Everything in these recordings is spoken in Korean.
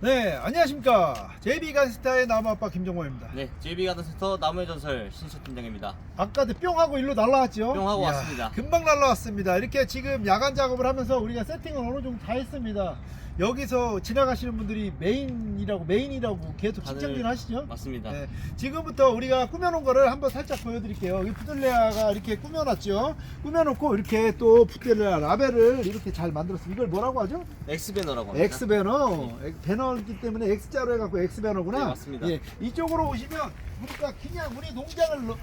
네, 안녕하십니까. JB가스타의 나무아빠 김정호입니다. 네, JB 가든 센터 나무의 전설 신시 팀장입니다. 아까도 뿅 하고 일로 날라왔죠? 뿅 하고 이야, 왔습니다. 금방 날라왔습니다. 이렇게 지금 야간 작업을 하면서 우리가 세팅을 어느 정도 다 했습니다. 여기서 지나가시는 분들이 메인이라고 메인이라고 계속 다들 칭찬질 하시죠? 맞습니다. 네, 지금부터 우리가 꾸며놓은 거를 한번 살짝 보여드릴게요. 이 푸들레아가 이렇게 꾸며놨죠. 꾸며놓고 이렇게 또 푸들레아 라벨을 이렇게 잘 만들었어요. 이걸 뭐라고 하죠? X 배너라고 합니다. X 배너 엑- 배너이기 때문에 X자로 해갖고 X 배너구나. 네, 맞습니다. 예, 이쪽으로 오시면 보니까 그냥 우리 농장을 넣-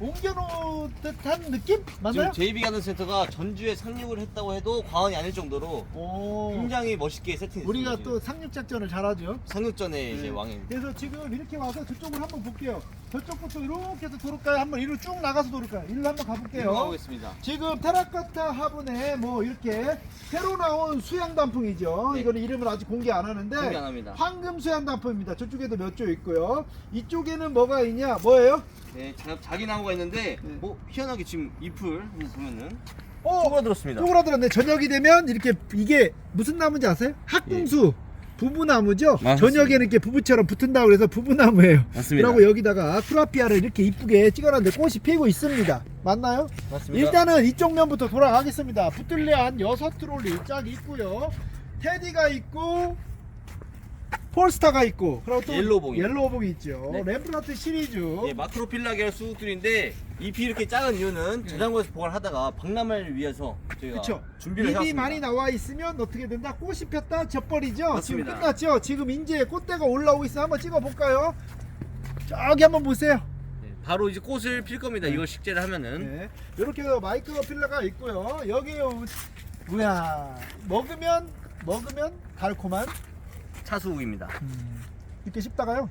옮겨놓은 듯한 느낌 맞나요? 지금 JB 가든 센터가 전주에 상륙을 했다고 해도 과언이 아닐 정도로 오, 굉장히 멋있게 세팅했습니다. 우리가. 또 상륙 작전을 잘하죠. 상륙전에 이제 네. 왕입니다. 그래서 지금 이렇게 와서 저쪽으로 한번 볼게요. 저쪽부터 이렇게 해서 돌을까요? 한번 이리로 쭉 나가서 돌을까요? 이리로 한번 가볼게요. 가보겠습니다. 지금 테라코타 화분에 뭐 이렇게 새로 나온 수양 단풍이죠. 네. 이거는 이름을 아직 공개 안 하는데 공개 안 합니다. 황금 수양 단풍입니다. 저쪽에도 몇 조 있고요. 이쪽에는 뭐가 있냐? 뭐예요? 네, 자, 자기 나무가 있는데 네. 뭐 희한하게 지금 잎을 한번 보면은 어, 쪼그라들었습니다. 쪼그라들었네. 저녁이 되면 이렇게 이게 무슨 나무인지 아세요? 학궁수. 부부나무죠. 예. 맞습니다. 저녁에는 이렇게 부부처럼 붙은다고 그래서 부부나무예요. 맞습니다. 그리고 여기다가 쿠라피아를 이렇게 이쁘게 찍어놨는데 꽃이 피고 있습니다. 맞나요? 맞습니다. 일단은 이쪽 면부터 돌아가겠습니다. 붙들레 한 여섯 트롤리 쫙 있고요. 테디가 있고 폴스타가 있고 그리고 또 옐로우봉이. 옐로우봉이 있죠. 네. 램프라트 시리즈. 예, 마크로 필라 계열 수국들인데 잎이 이렇게 작은 이유는 저장고에서 보관하다가 박람회를 위해서 저희가 그렇죠. 준비를 잎이 해왔습니다. 많이 나와 있으면 어떻게 된다? 꽃이 폈다. 맞습니다. 지금 끝났죠. 지금 이제 꽃대가 올라오고 있어. 한번 찍어 볼까요? 저기 한번 보세요. 네, 바로 이제 꽃을 필 겁니다. 이걸 식재를 하면은 네. 이렇게 마이크로 필러가 있고요. 여기 뭐야? 먹으면 먹으면 달콤한 차수국입니다. 이렇게 씹다가요.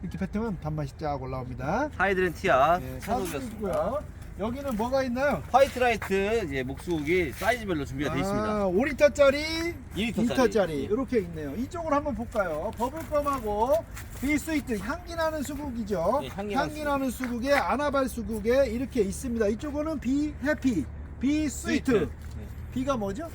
이렇게 뱉으면 단맛이 쫙 올라옵니다. 하이드렌티아 네, 차수국이었습니다. 사슴이고요. 여기는 뭐가 있나요? 화이트 라이트 이제 목수국이 사이즈별로 준비가 되어 있습니다. 아, 5리터짜리, 2리터짜리. 2리터짜리 예. 이렇게 있네요. 이쪽으로 한번 볼까요? 버블껌하고 비스위트 향기 나는 수국이죠. 예, 향기 향기, 나는 나는 수국에 아나발 수국에 이렇게 있습니다. 이쪽은 비 해피, 비 스위트. 네. 비가 뭐죠?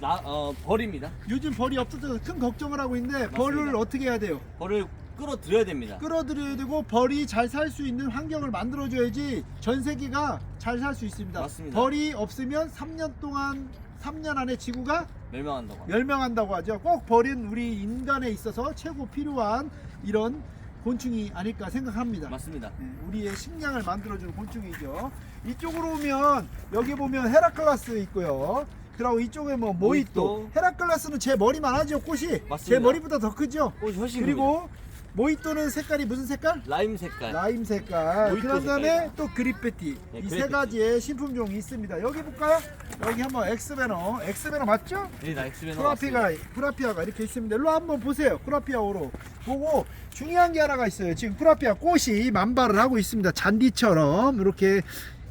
나, 어, 벌입니다. 요즘 벌이 없어서 큰 걱정을 하고 있는데 벌을 어떻게 해야 돼요? 벌을 끌어들여야 됩니다. 끌어들여야 되고 벌이 잘 살 수 있는 환경을 만들어줘야지 전세기가 잘 살 수 있습니다. 맞습니다. 벌이 없으면 3년 동안 3년 안에 지구가 멸망한다고 합니다. 멸망한다고 하죠. 꼭 벌은 우리 인간에 있어서 최고 필요한 이런 곤충이 아닐까 생각합니다. 맞습니다. 네, 우리의 식량을 만들어주는 곤충이죠. 이쪽으로 오면 여기 보면 헤라클라스 있고요. 그리고 이쪽에 뭐 모히또. 모히또. 헤라클라스는 제 머리만 하죠. 꽃이 제 맞습니다. 머리보다 더 크죠. 꽃이 훨씬 그리고 모히또는 색깔이 무슨 색깔? 라임 색깔. 라임 색깔. 모히또 그런 다음에 색깔이다. 또 그리페티. 네, 이 세 그리페티. 가지의 신품종이 있습니다. 여기 볼까요? 여기 한번 엑스베너. 엑스베너 맞죠? 네, 나 엑스베너 쿠라피가 쿠라피아가 이렇게 있습니다. 일로 한번 보세요. 쿠라피아 오로 보고 중요한 게 하나가 있어요. 지금 쿠라피아 꽃이 만발을 하고 있습니다. 잔디처럼 이렇게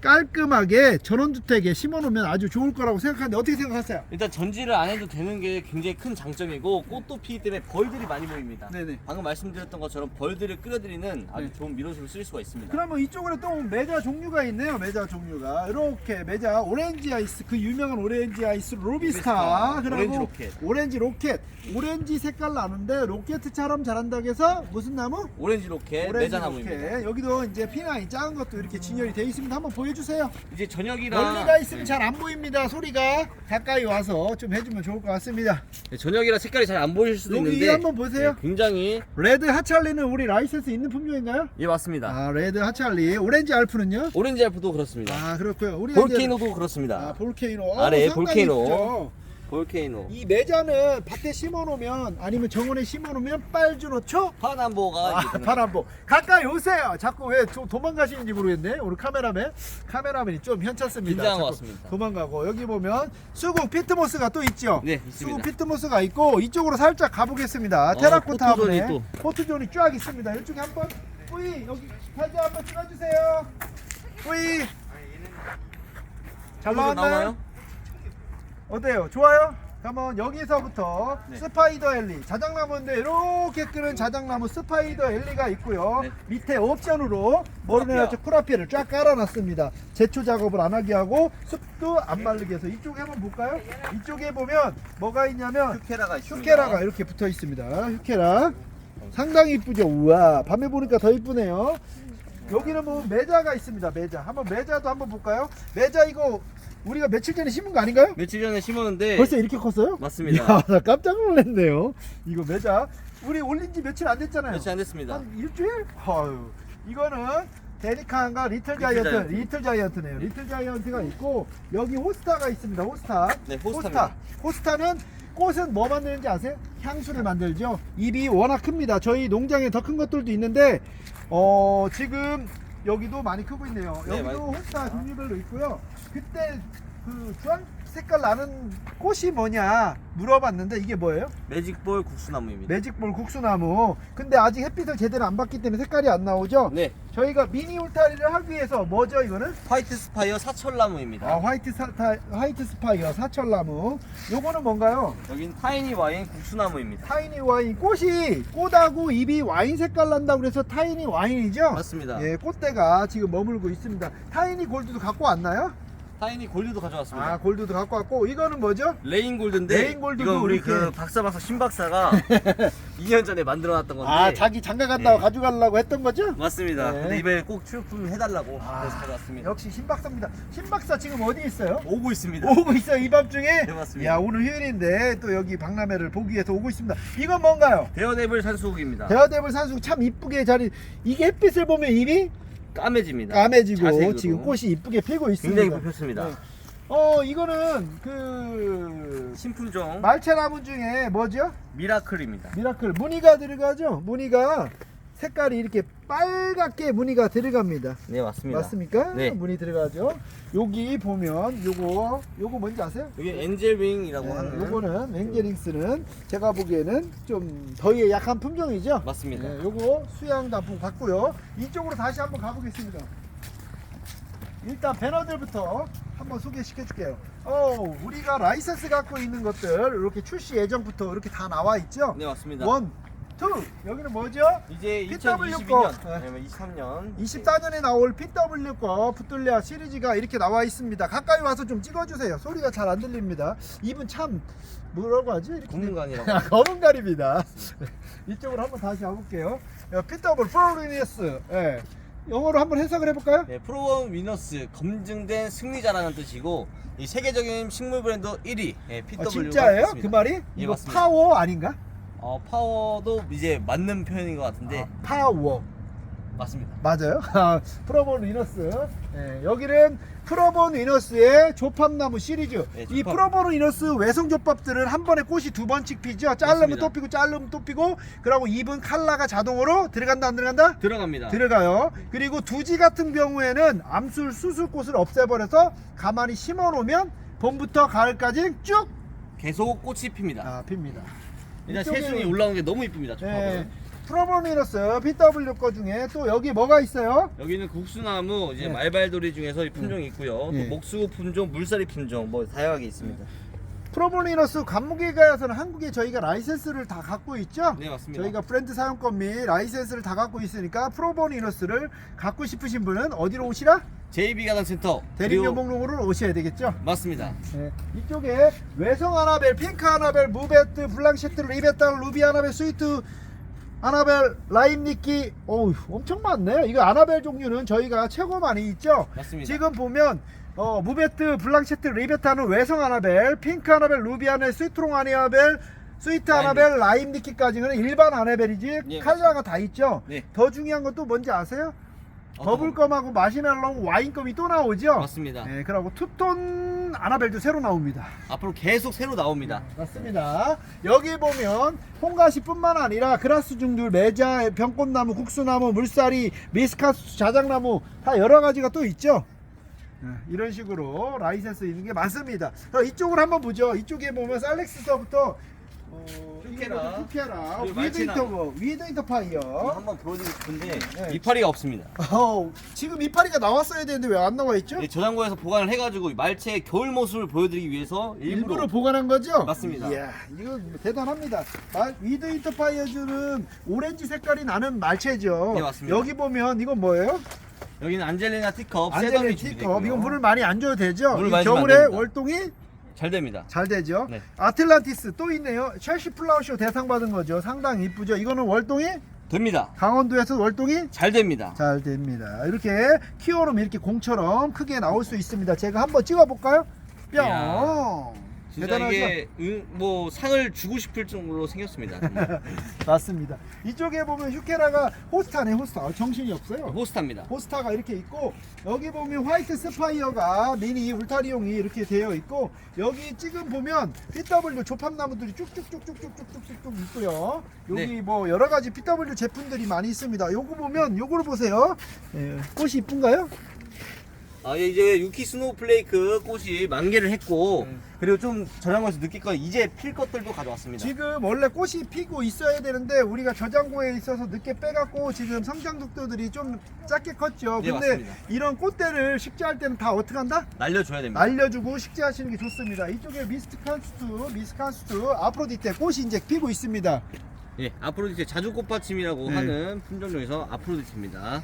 깔끔하게 전원주택에 심어놓으면 아주 좋을 거라고 생각하는데 어떻게 생각하세요? 일단 전지를 안 해도 되는 게 굉장히 큰 장점이고 꽃도 피기 때문에 벌들이 많이 보입니다. 네네. 방금 말씀드렸던 것처럼 벌들을 끌어들이는 아주 네. 좋은 미로수를 쓸 수가 있습니다. 그러면 이쪽으로 또 메자 종류가 있네요. 메자 종류가 이렇게 메자 오렌지 아이스 그 유명한 오렌지 아이스 로비스타 로비스타, 그리고 오렌지 로켓. 오렌지 로켓 오렌지 색깔 나는데 로켓처럼 자란다고 해서 무슨 나무? 오렌지 로켓 오렌지 매자나무입니다. 로켓. 여기도 이제 피나이 작은 것도 이렇게 진열이 되어 있습니다. 한번 보여 주세요. 이제 저녁이라 멀리 가 있으면 네. 잘안 보입니다. 소리가 가까이 와서 좀 해주면 좋을 것 같습니다. 네, 저녁이라 색깔이 잘 안 보일 수도 여기 있는데 한번 보세요. 네, 굉장히 레드 하찰리는 우리 라이센스 있는 품종인가요? 예 맞습니다. 아 레드 하찰리. 오렌지 알프는요? 오렌지 알프도 그렇습니다. 아 그렇고요. 우리 볼케이노도 그렇습니다. 아 볼케이노. 아래 상당히 볼케이노. 볼케이노. 이 매자는 밭에 심어놓으면 아니면 정원에 심어놓으면 빨주노초 파남보가 아, 바람보 가까이 오세요. 자꾸 왜 도, 도망가시는지 모르겠네. 우리 카메라맨 카메라맨이 좀 현찮습니다. 자꾸 같습니다. 도망가고 여기 보면 수국 피트모스가 또 있죠. 네, 있습니다. 수국 피트모스가 있고 이쪽으로 살짝 가보겠습니다. 어, 테라코타 포트존이 화분에 또. 포트존이 쫙 있습니다. 이쪽에 한번 뿌이 여기 사진 한번 찍어주세요. 뿌이 잘 포토존 나왔나요? 어때요? 좋아요? 그러면 여기서부터 네. 스파이더 엘리 자작나무인데 이렇게 끄는 자작나무 스파이더 엘리가 있고요. 네. 밑에 옵션으로 쿠라피아. 쿠라피를 쫙 깔아놨습니다. 제초 작업을 안 하게 하고 습도 안 마르게 해서 이쪽에 한번 볼까요? 이쪽에 보면 뭐가 있냐면 휴케라가 있습니다. 휴케라가 이렇게 붙어 있습니다. 휴케라 상당히 이쁘죠. 우와 밤에 보니까 더 이쁘네요. 여기는 뭐 매자가 있습니다. 매자 한번 매자도 한번 볼까요? 매자 이거 우리가 며칠 전에 심은 거 아닌가요? 며칠 전에 심었는데 벌써 이렇게 컸어요? 맞습니다. 이야, 나 깜짝 놀랐네요. 이거 매자 우리 올린 지 며칠 안 됐잖아요. 며칠 안 됐습니다. 한 일주일? 아유, 이거는 데니카인가 리틀 자이언트, 자이언트. 리틀 자이언트네요. 리틀 자이언트가 있고 여기 호스타가 있습니다. 호스타. 네, 호스타. 호스타입니다. 호스타 는 꽃은 뭐 만드는지 아세요? 향수를 만들죠. 입이 워낙 큽니다. 저희 농장에 더 큰 것들도 있는데 어 지금 여기도 많이 크고 있네요. 네, 여기도 많이 호스타 종류별로 있고요. 그때 그 주황 색깔 나는 꽃이 뭐냐 물어봤는데 이게 뭐예요? 매직볼 국수나무입니다. 매직볼 국수나무. 근데 아직 햇빛을 제대로 안 받기 때문에 색깔이 안 나오죠. 네, 저희가 미니 울타리를 하기 위해서 뭐죠 이거는? 화이트 스파이어 사철나무입니다. 아 화이트 사타 화이트 스파이어 사철나무. 요거는 뭔가요? 여긴 타이니 와인 국수나무입니다. 타이니 와인 꽃이 꽃하고 잎이 와인 색깔 난다고 그래서 타이니 와인이죠? 맞습니다. 예, 꽃대가 지금 머물고 있습니다. 타이니 골드도 갖고 왔나요? 타이니 골드도 가져왔습니다. 아, 골드도 갖고 왔고 이거는 뭐죠? 레인 골드인데 레인 골드도 이건 우리 이렇게. 그 박사 박사 신 박사가 2년 전에 만들어놨던 건데 아, 자기 장가 갔다가 네. 가져가려고 했던 거죠? 맞습니다. 네. 근데 이번에 꼭 출품 해달라고 아, 그래서 가져왔습니다. 역시 신박사입니다. 신박사 지금 어디 있어요? 오고 있습니다. 오고 있어요 이 밤중에. 네, 맞습니다. 야 오늘 휴일인데 또 여기 박람회를 보기 위해서 오고 있습니다. 이건 뭔가요? 대어네블 산수국입니다. 대화대불 산수 참 이쁘게 자리. 이게 햇빛을 보면 잎이 까매집니다. 까매지고 자색으로. 지금 꽃이 이쁘게 피고 있습니다. 굉장히 뽑혔습니다. 네. 어 이거는 그 신품종 말채나무 중에 뭐죠? 미라클입니다. 미라클 무늬가 들어가죠. 무늬가 색깔이 이렇게 빨갛게 무늬가 들어갑니다. 네 맞습니다. 맞습니까? 네. 무늬 들어가죠. 여기 보면 요거 요거 뭔지 아세요? 이게 엔젤윙이라고 네, 하는 요거는 앵게링스는 제가 보기에는 좀 더위에 약한 품종이죠. 맞습니다. 네, 요거 수양 단풍 같고요. 이쪽으로 다시 한번 가보겠습니다. 일단 배너들부터 한번 소개시켜 줄게요. 어, 우리가 라이센스 갖고 있는 것들 이렇게 출시 예정부터 이렇게 다 나와 있죠. 네 맞습니다. 원, 투. 여기는 뭐죠? 이제 PW 2022년 거. 아니면 23년 24년에 나올 PW 거 푸틀레아 시리즈가 이렇게 나와 있습니다. 가까이 와서 좀 찍어주세요. 소리가 잘 안 들립니다. 입은 참 뭐라고 하지? 이렇게 국문관이라고 아, 검은 갈입니다. 이쪽으로 한번 다시 가볼게요. PW 프로리니스. 예. 영어로 한번 해석을 해볼까요? 네, 프로원 위너스 검증된 승리자라는 뜻이고 이 세계적인 식물 브랜드 1위 예, 아, PW가 진짜예요? 그 말이? 예, 이거 맞습니다. 파워 아닌가? 어, 파워도 이제 맞는 표현인 것 같은데 아, 파워. 맞습니다. 맞아요. 아, 프로본 위너스. 예, 여기는 프로본 위너스의 조팝나무 시리즈. 네, 이 조팝. 프로본 위너스 외성 조팝들은 한 번에 꽃이 두 번씩 피죠. 자르면 맞습니다. 또 피고 자르면 또 피고. 그리고 잎은 칼라가 자동으로 들어간다 안 들어간다? 들어갑니다. 들어가요. 그리고 두지 같은 경우에는 암술 수술꽃을 없애버려서 가만히 심어놓으면 봄부터 가을까지 쭉 계속 꽃이 핍니다. 아, 핍니다. 일단 이쪽에- 새순이 올라오는 게 너무 이쁩니다. 조합은. 네. 프로보미너스 PW 거 중에 또 여기 뭐가 있어요? 여기는 국수나무 이제 네. 말발돌이 중에서 이 품종이 있고요. 네. 또 목수 품종, 물살이 품종 뭐 다양하게 있습니다. 프로보미너스 관무기가에서는 한국에 저희가 라이센스를 다 갖고 있죠? 네 맞습니다. 저희가 브랜드 사용권 및 라이센스를 다 갖고 있으니까 프로보니너스를 갖고 싶으신 분은 어디로 오시라? JB 가든 센터 대림료 그리고- 목록으로 오셔야 되겠죠? 맞습니다. 네. 이쪽에 외성 아나벨, 핑크 아나벨, 무베트, 블랑셰트, 리베탈, 루비 아나벨, 스위트 아나벨, 라임 니끼 어우 엄청 많네요. 이거 아나벨 종류는 저희가 최고 많이 있죠? 맞습니다. 지금 보면 어, 무베트, 블랑셰트, 리베타는 외성 아나벨, 핑크 아나벨, 루비 아나벨, 스위트롱 아나벨, 스위트 아나벨, 라임 니키까지는 일반 아나벨이지 예, 칼라가 다 있죠. 네. 더 중요한 건 또 뭔지 아세요? 버블껌하고 마시멜로 와인껌이 또 나오죠. 맞습니다. 네, 그리고 투톤 아나벨도 새로 나옵니다. 앞으로 계속 새로 나옵니다. 맞습니다. 여기 보면 홍가시뿐만 아니라 그라스 중들, 매자, 병꽃나무, 국수나무, 물사리, 미스카스, 자작나무 다 여러 가지가 또 있죠. 네, 이런 식으로 라이센스 있는 게 많습니다. 이쪽으로 한번 보죠. 이쪽에 보면 살렉스서부터 어, 흑해라. 흑해라. 그리고 위드 말치나. 인터 위드 인터 파이어. 한번 보여드리고 싶은데 네. 이파리가 없습니다. 어, 지금 이파리가 나왔어야 되는데 왜 안 나와 있죠? 이 저장고에서 보관을 해가지고 말체의 겨울 모습을 보여드리기 위해서 일부러, 일부러 보관한 거죠? 맞습니다. 이야, 이거 대단합니다. 말, 위드 인터파이어즈는 오렌지 색깔이 나는 말체죠. 네, 맞습니다. 여기 보면 이건 뭐예요? 여기는 안젤리나 티컵 안젤리 셋업이 티컵. 준비되고요. 이건 물을 많이 안 줘도 되죠? 물을 이 많이 주면 안 겨울에 됩니다. 월동이 잘 됩니다. 잘 되죠? 네. 아틀란티스 또 있네요. 첼시 플라워쇼 대상 받은 거죠. 상당히 이쁘죠? 이거는 월동이 됩니다. 강원도에서 월동이 잘 됩니다. 잘 됩니다. 이렇게 키워놓으면 이렇게 공처럼 크게 나올 수 있습니다. 제가 한번 찍어볼까요? 뿅! 이야. 진짜 대단하죠? 이게 응, 뭐 상을 주고 싶을 정도로 생겼습니다. 정말. 맞습니다. 이쪽에 보면 휴케라가 호스타네 호스타. 아, 정신이 없어요. 호스타입니다. 호스타가 이렇게 있고 여기 보면 화이트 스파이어가 미니 울타리용이 이렇게 되어 있고 여기 지금 보면 PW 조팝나무들이 쭉쭉쭉쭉쭉쭉쭉쭉 있고요. 여기 네. 뭐 여러 가지 PW 제품들이 많이 있습니다. 요거 보면 요거를 보세요. 예, 꽃이 이쁜가요? 아 예, 이제 유키 스노우플레이크 꽃이 만개를 했고 네. 그리고 좀 저장고에서 느낄 건 이제 필 것들도 가져왔습니다. 지금 원래 꽃이 피고 있어야 되는데 우리가 저장고에 있어서 늦게 빼갖고 지금 성장 속도들이 좀 작게 컸죠. 예, 근데 맞습니다. 이런 꽃대를 식재할 때는 다 어떻게 한다? 날려줘야 됩니다. 알려주고 식재하시는 게 좋습니다. 이쪽에 미스트 칸스트, 미스트 칸스트, 아프로디테 꽃이 이제 피고 있습니다. 예, 아프로디테 자주 꽃받침이라고 네. 하는 품종 중에서 아프로디테입니다.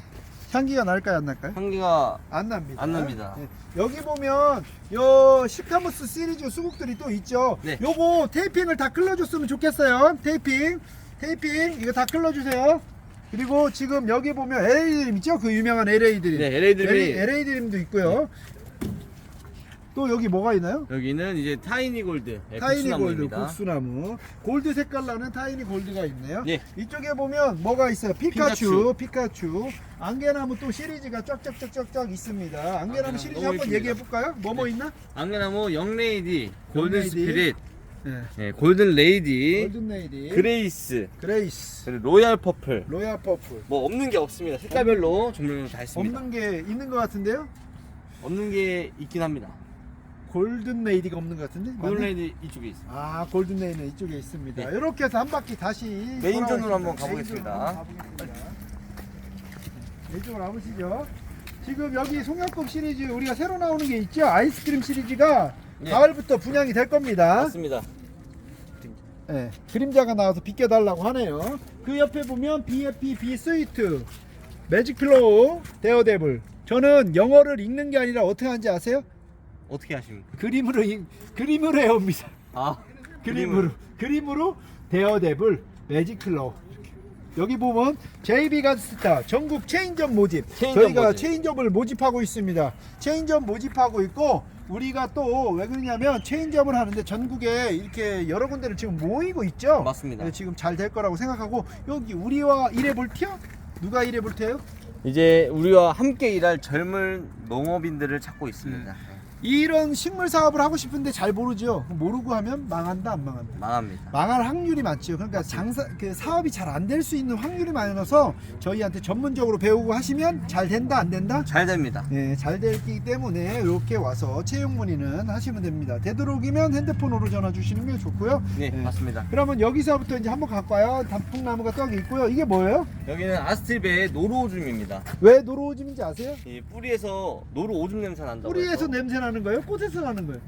향기가 날까요, 안 날까요? 향기가 안 납니다. 안 납니다. 네. 여기 보면 요 시카무스 시리즈 수국들이 또 있죠. 네. 요거 테이핑을 다 클러줬으면 좋겠어요. 테이핑, 테이핑 이거 다 클러주세요. 그리고 지금 여기 보면 LA 드림 있죠? 그 유명한 LA 드림. 네, LA 드림이- LA 드림도 있고요. 또 여기 뭐가 있나요? 여기는 이제 타이니 골드 예, 타이니 골드. 국수나무 골드 색깔 나는 타이니 골드가 있네요 예. 이쪽에 보면 뭐가 있어요 피카츄 피카츄 안개나무 또 시리즈가 쫙쫙쫙쫙쫙 있습니다 안개나무 안개나무 시리즈 너무 한번 이쁩니다. 얘기해 볼까요 뭐뭐 네. 있나 앙레나무 영레이디, 골든 영레이디. 스피릿, 네. 예, 골든 레이디, 골든 레이디 그레이스, 그레이스 그리고 로얄 퍼플. 로얄 퍼플 뭐 없는 게 없습니다. 색깔별로 종류별로 다 있습니다. 없는 게 있는 것 같은데요 없는 게 있긴 합니다. 골든 레이디가 없는 것 같은데 골든 맞나? 레이디 이쪽에 있습니다. 아 골든 레이는 이쪽에 있습니다 네. 이렇게 해서 한 바퀴 다시 메인존으로 돌아오겠습니다. 한번 가보겠습니다. 메인존으로 한번 가보겠습니다. 네, 이쪽으로 와보시죠 지금 여기 송영국 시리즈 우리가 새로 나오는 게 있죠 아이스크림 시리즈가 네. 가을부터 분양이 될 겁니다 맞습니다. 네, 그림자가 나와서 비껴달라고 하네요 그 옆에 보면 BFP B 스위트 매직 필로우 데어데블 저는 영어를 읽는 게 아니라 어떻게 하는지 아세요? 어떻게 하십니까? 그림으로 읽- 그림으로 해옵니다. 아, 그림으로. 그림으로 데어데블 매직클로 여기 보면 JB 가스타 전국 체인점 모집. 체인점 저희가 모집. 체인점을 모집하고 있습니다. 체인점 모집하고 있고 우리가 또 왜 그러냐면 체인점을 하는데 전국에 이렇게 여러 군데를 지금 모이고 있죠? 맞습니다. 네, 지금 잘 될 거라고 생각하고 여기 우리와 일해 볼티요 누가 일해 볼테요? 이제 우리와 함께 일할 젊은 농업인들을 찾고 있습니다. 이런 식물 사업을 하고 싶은데 잘 모르죠 모르고 하면 망한다 안 망한다 망합니다. 망할 확률이 많죠. 그러니까 장사 그 사업이 잘 안 될 수 있는 확률이 많아서 저희한테 전문적으로 배우고 하시면 잘 된다 안 된다. 잘 됩니다. 네, 잘 되기 때문에 이렇게 와서 채용 문의는 하시면 됩니다. 되도록이면 핸드폰으로 전화 주시는 게 좋고요. 네, 네. 맞습니다. 그러면 여기서부터 이제 한번 갈까요? 단풍나무가 떡이 있고요. 이게 뭐예요? 여기는 아스트립의 노루 오줌입니다. 왜 노루 오줌인지 아세요? 이 뿌리에서 노루 오줌 냄새 난다고 뿌리에서 해서 냄새 나는 거예요? 꽃에서 나는 거예요?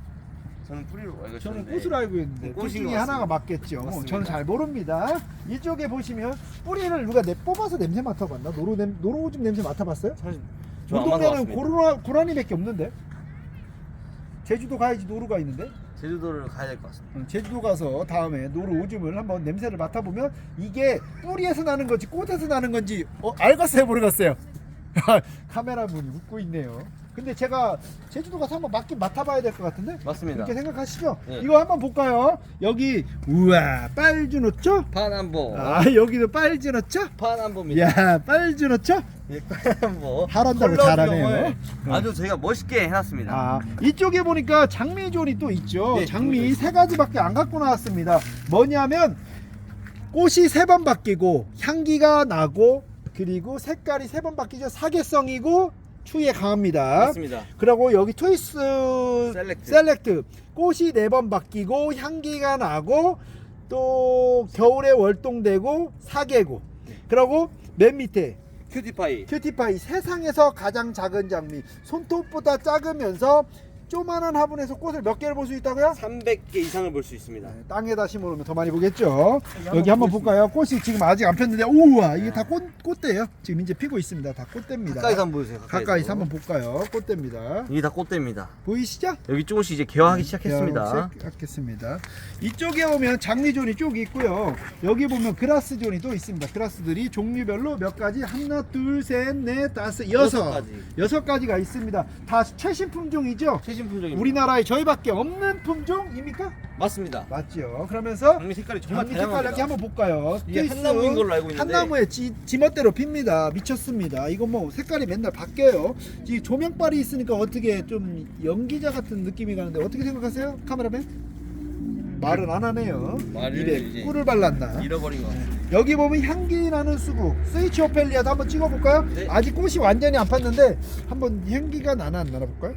저는 뿌리로 알고 저는 있었는데 꽃으로 알고 있는데 꽃인 둘 중에 것 같습니다. 하나가 맞겠죠. 맞습니다. 저는 잘 모릅니다. 이쪽에 보시면 뿌리를 누가 내 뽑아서 냄새 맡아봤나? 노루 냄 노루오줌 냄새 맡아봤어요? 사실 우리 저안 동네는 맞았습니다. 고라니, 고라니밖에 없는데. 제주도 가야지 노루가 있는데. 제주도를 가야 될 것 같습니다. 응, 제주도 가서 다음에 노루 오줌을 한번 냄새를 맡아보면 이게 뿌리에서 나는 건지 꽃에서 나는 건지 어, 알겠어요 모르겠어요. 카메라 분이 웃고 있네요. 근데 제가 제주도 가서 한번 맡긴 맡아봐야 될 것 같은데. 맞습니다. 그렇게 생각하시죠? 네. 이거 한번 볼까요? 여기 우와 빨주노초? 파남보. 아 여기도 빨주노초? 파남보입니다. 야 빨주노초? 예, 파남보. 컬러 잘하네요. 구경을 어. 아주 제가 멋있게 해놨습니다. 아 이쪽에 보니까 장미존이 또 있죠. 네, 장미 장미존 세 가지밖에 안 갖고 나왔습니다. 뭐냐면 꽃이 세 번 바뀌고 향기가 나고 그리고 색깔이 세 번 바뀌죠. 사계성이고 추위에 강합니다. 맞습니다. 그리고 여기 트위스 셀렉트. 셀렉트 꽃이 네 번 바뀌고 향기가 나고 또 겨울에 월동되고 사계고 그리고 맨 밑에 큐티파이. 큐티파이 세상에서 가장 작은 장미 손톱보다 작으면서 조만한 화분에서 꽃을 몇 개를 볼 수 있다고요? 300개 이상을 볼 수 있습니다. 네, 땅에다 심어놓으면 더 많이 보겠죠. 여기 한번 볼까요? 꽃이 지금 아직 안 폈는데 우와 이게 다 꽃, 꽃대예요. 지금 이제 피고 있습니다. 다 꽃대입니다. 가까이서 한번 보세요. 가까이서, 가까이서 한번 볼까요? 꽃대입니다. 이게 다 꽃대입니다. 보이시죠? 여기 조금씩 이제 개화하기 시작했습니다. 시작했습니다. 이쪽에 오면 장미존이 쭉 있고요. 여기 보면 그라스존이 또 있습니다. 그라스들이 종류별로 몇 가지 하나, 둘, 셋, 넷, 다섯, 여섯 여섯 가지. 여섯 가지가 있습니다. 다 최신 품 종이죠. 최신 품종입니다. 우리나라에 저희밖에 없는 품종입니까? 맞습니다. 맞죠. 그러면서 장미 색깔이 정말 장미 색깔 이렇게 다양합니다. 한번 볼까요? 이게. 한나무인 걸로 알고 있는데 한나무에 지, 지멋대로 핍니다. 미쳤습니다. 이거 뭐 색깔이 맨날 바뀌어요. 이 조명빨이 있으니까 어떻게 좀 연기자 같은 느낌이 가는데 어떻게 생각하세요? 카메라맨? 말은 안 하네요. 말을 입에 꿀을 발랐나? 잃어버린 거. 여기 보면 향기 나는 수국 스위치 오펠리아도 한번 찍어볼까요? 네. 아직 꽃이 완전히 안 폈는데 한번 향기가 나나 안 나나 볼까요?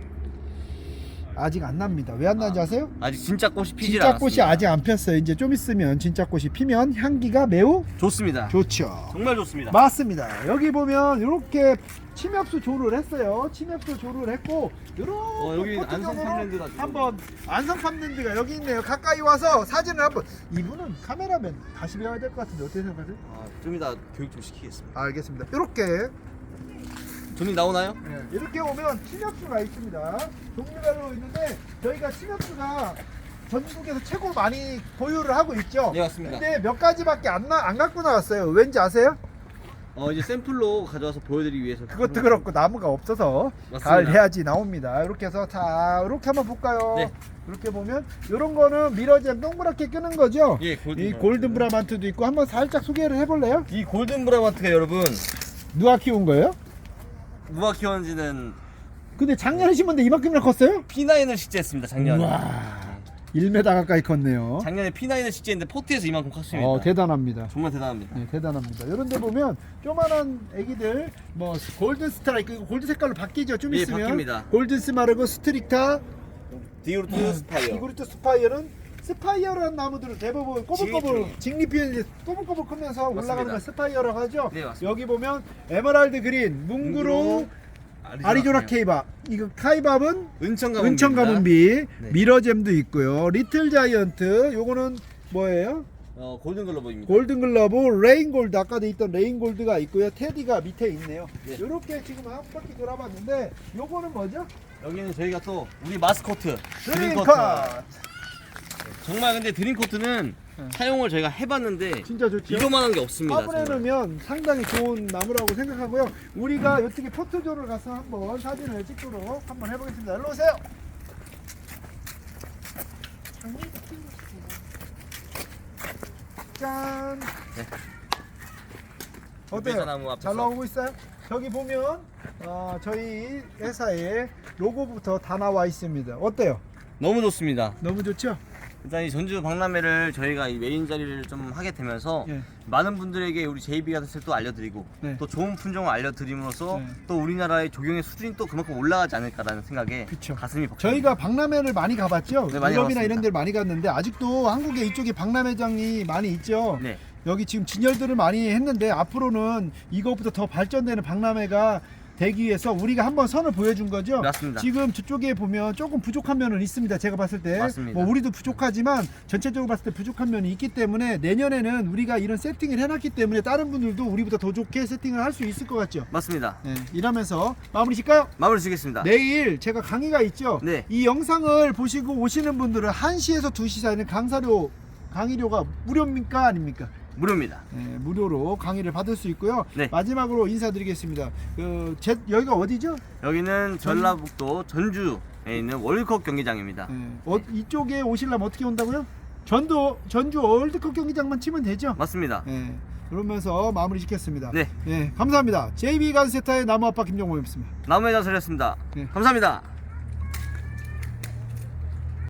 아직 안 납니다. 왜 안 나는지 아세요? 아직 진짜 꽃이 피질 진짜 않았습니다. 꽃이 아직 안 폈어요. 이제 좀 있으면 진짜 꽃이 피면 향기가 매우 좋습니다. 좋죠. 정말 좋습니다. 맞습니다. 여기 보면 이렇게 침엽수 조를 했어요. 침엽수 조를 했고 이렇게 어, 여기 안성팜랜드가 지금. 한번 안성 팜랜드가 여기 있네요. 가까이 와서 사진을 한번 이분은 카메라맨 다시 배워야 될 것 같은데 어떻게 생각하세요? 아, 좀 이따 교육 좀 시키겠습니다. 알겠습니다. 이렇게 돈이 나오나요? 예, 이렇게 오면 침엽수가 있습니다. 종류별로 있는데 저희가 침엽수가 전국에서 최고 많이 보유를 하고 있죠. 네, 맞습니다. 근데 몇 가지밖에 안, 나, 안 갖고 나왔어요. 왠지 아세요? 어, 이제 샘플로 가져와서 보여드리기 위해서. 그것도 그렇고 나무가 없어서 맞습니다. 가을 해야지 나옵니다. 이렇게 해서 자 이렇게 한번 볼까요? 네. 이렇게 보면 이런 거는 미러잼 동그랗게 끄는 거죠. 예, 골든 이 브라만트. 골든 브라만트도 있고 한번 살짝 소개를 해볼래요? 이 골든 브라만트가 여러분 누가 키운 거예요? 누가 키웠는지는 근데 작년에 심었는데 이만큼이나 컸어요? P9을 식재했습니다. 작년에. 와 1m 가까이 컸네요. 작년에 P9을 식재했는데 포트에서 이만큼 컸습니다. 어 대단합니다. 정말 대단합니다. 네, 대단합니다. 이런 데 보면 조만한 애기들 뭐 골든 스트라이크 이거 골드 색깔로 바뀌죠. 좀 예, 있으면 바뀝니다. 골든 스마르고 스트릭타 디오르트 스파이어. 이그루트 스파이어는 스파이어라는 나무들은 대부분 꼬불꼬불 직립이 꼬불꼬불 크면서 올라가는 걸. 스파이어라고 하죠. 네, 맞습니다. 여기 보면 에메랄드 그린, 뭉그로, 아리조나 케이밥. 이거 카이밥은 은천 가문비. 은천 가문비, 네. 미러잼도 있고요. 리틀 자이언트, 요거는 뭐예요? 어, 골든 글러브입니다. 골든 글러브, 레인 골드 아까도 있던 레인 골드가 있고요. 테디가 밑에 있네요. 네. 이렇게 지금 한 바퀴 돌아봤는데 요거는 뭐죠? 여기는 저희가 또 우리 마스코트 드림컷. 정말 근데 드림코트는 사용을 저희가 해봤는데 진짜 좋죠. 이거만한 게 없습니다. 화분에 정말. 넣으면 상당히 좋은 나무라고 생각하고요. 우리가 이쪽에 포토존을 가서 한번 사진을 찍도록 한번 해보겠습니다. 일로 오세요. 짠. 어때요? 배자나무 앞에서. 잘 나오고 있어요? 저기 보면 어, 저희 회사의 로고부터 다 나와 있습니다. 어때요? 너무 좋습니다. 너무 좋죠? 일단 이 전주 박람회를 저희가 이 메인 자리를 좀 하게 되면서 예. 많은 분들에게 우리 JB가 뜻을 또 알려드리고 네. 또 좋은 품종을 알려드림으로써 네. 또 우리나라의 조경의 수준이 또 그만큼 올라가지 않을까라는 생각에 그쵸. 가슴이 벅찹니다. 저희가 박람회를 많이 가봤죠. 네, 많이 유럽이나 가봤습니다. 이런 데를 많이 갔는데 아직도 한국에 이쪽에 박람회장이 많이 있죠. 네. 여기 지금 진열들을 많이 했는데 앞으로는 이것보다 더 발전되는 박람회가 되기 위해서 우리가 한번 선을 보여준 거죠. 맞습니다. 지금 저쪽에 보면 조금 부족한 면은 있습니다. 제가 봤을 때. 맞습니다. 뭐 우리도 부족하지만 전체적으로 봤을 때 부족한 면이 있기 때문에 내년에는 우리가 이런 세팅을 해놨기 때문에 다른 분들도 우리보다 더 좋게 세팅을 할 수 있을 것 같죠. 맞습니다. 네, 이러면서 마무리 짓까요? 마무리 지겠습니다. 내일 제가 강의가 있죠. 네. 이 영상을 보시고 오시는 분들은 1시에서 2시 사이는 강사료 강의료가 무료입니까 아닙니까? 무료입니다. 네, 무료로 강의를 받을 수 있고요. 네. 마지막으로 인사드리겠습니다. 그 제, 여기가 어디죠? 여기는 전라북도 전주에 있는 월드컵 경기장입니다. 네, 어, 이쪽에 오시려면 어떻게 온다고요? 전도 전주 월드컵 경기장만 치면 되죠. 맞습니다. 네. 그러면서 마무리 짓겠습니다. 네. 감사합니다. JB 간세타의 나무 아빠 김정호였습니다. 나무의 자설이었습니다. 네. 감사합니다.